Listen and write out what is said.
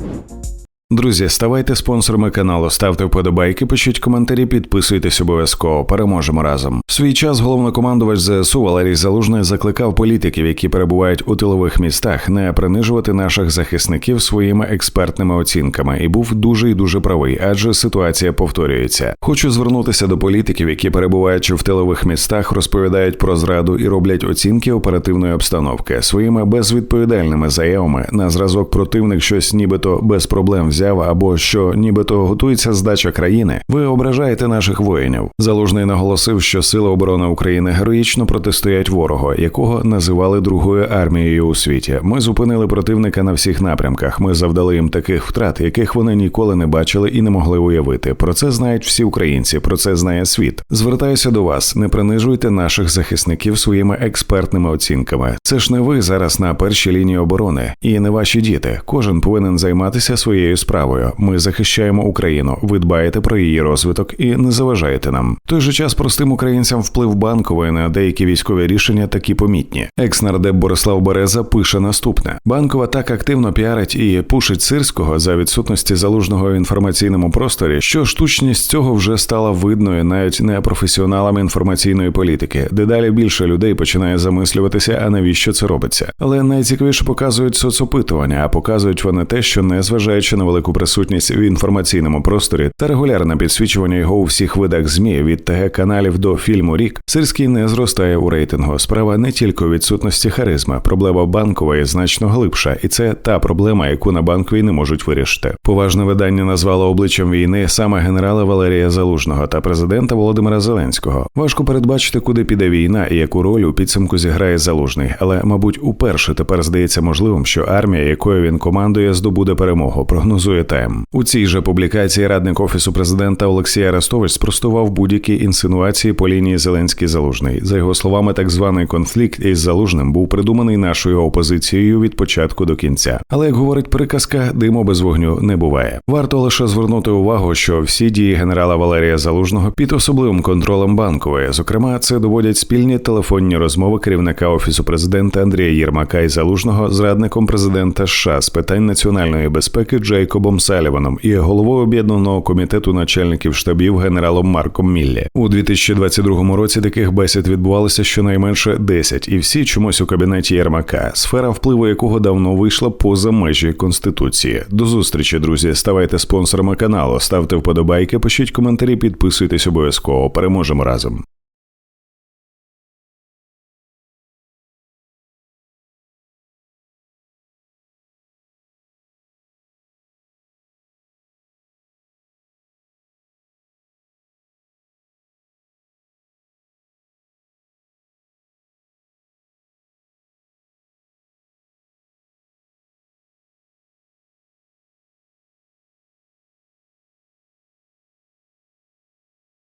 you Друзі, ставайте спонсорами каналу, ставте вподобайки, пишіть коментарі, підписуйтесь обов'язково. Переможемо разом. В свій час головнокомандувач ЗСУ Валерій Залужний закликав політиків, які перебувають у тилових містах, не принижувати наших захисників своїми експертними оцінками, і був дуже і дуже правий, адже ситуація повторюється. Хочу звернутися до політиків, які перебуваючи в тилових містах, розповідають про зраду і роблять оцінки оперативної обстановки своїми безвідповідальними заявами на зразок противник щось нібито без проблем взяв або що нібито готується здача країни. Ви ображаєте наших воїнів. Залужний наголосив, що сили оборони України героїчно протистоять ворогу, якого називали другою армією у світі. Ми зупинили противника на всіх напрямках. Ми завдали їм таких втрат, яких вони ніколи не бачили і не могли уявити. Про це знають всі українці. Про це знає світ. Звертаюся до вас, не принижуйте наших захисників своїми експертними оцінками. Це ж не ви зараз на першій лінії оборони, і не ваші діти. Кожен повинен займатися своєю справою. Ми захищаємо Україну. Ви дбаєте про її розвиток і не заважаєте нам. В той же час простим українцям вплив банкової на деякі військові рішення такі помітні. Екс-нардеп Борислав Береза пише наступне: банкова так активно піарить і пушить сирського за відсутності залужного в інформаційному просторі, що штучність цього вже стала видною навіть не професіоналам інформаційної політики. Дедалі більше людей починає замислюватися, а навіщо це робиться. Але найцікавіше показують соцопитування, а показують вони те, що незважаючи на велику присутність в інформаційному просторі та регулярне підсвічування його у всіх видах змі від ТГ каналів до фільму Рік, Сирський не зростає у рейтингу. Справа не тільки у відсутності харизми, проблема банкової значно глибша, і це та проблема, яку на банковій не можуть вирішити. Поважне видання назвало обличчям війни саме генерала Валерія Залужного та президента Володимира Зеленського. Важко передбачити, куди піде війна і яку роль у підсумку зіграє залужний, але, мабуть, уперше тепер здається можливим, що армія, якою він командує, здобуде перемогу. Прогнозує Тайм. У цій же публікації радник офісу президента Олексій Арестович спростував будь-які інсинуації по лінії Зеленський Залужний. За його словами, так званий конфлікт із залужним був придуманий нашою опозицією від початку до кінця. Але як говорить приказка, диму без вогню не буває. Варто лише звернути увагу, що всі дії генерала Валерія Залужного під особливим контролем банкової. Зокрема, це доводять спільні телефонні розмови керівника офісу президента Андрія Єрмака і Залужного з радником президента США з питань національної безпеки Джейкобом Саліваном і головою об'єднаного комітету начальників штабів генералом Марком Міллі. У 2022 році таких бесід відбувалося щонайменше 10, і всі чомусь у кабінеті Єрмака, сфера впливу якого давно вийшла поза межі конституції. До зустрічі, друзі. Ставайте спонсорами каналу, ставте вподобайки, пишіть коментарі, підписуйтесь обов'язково. Переможемо разом.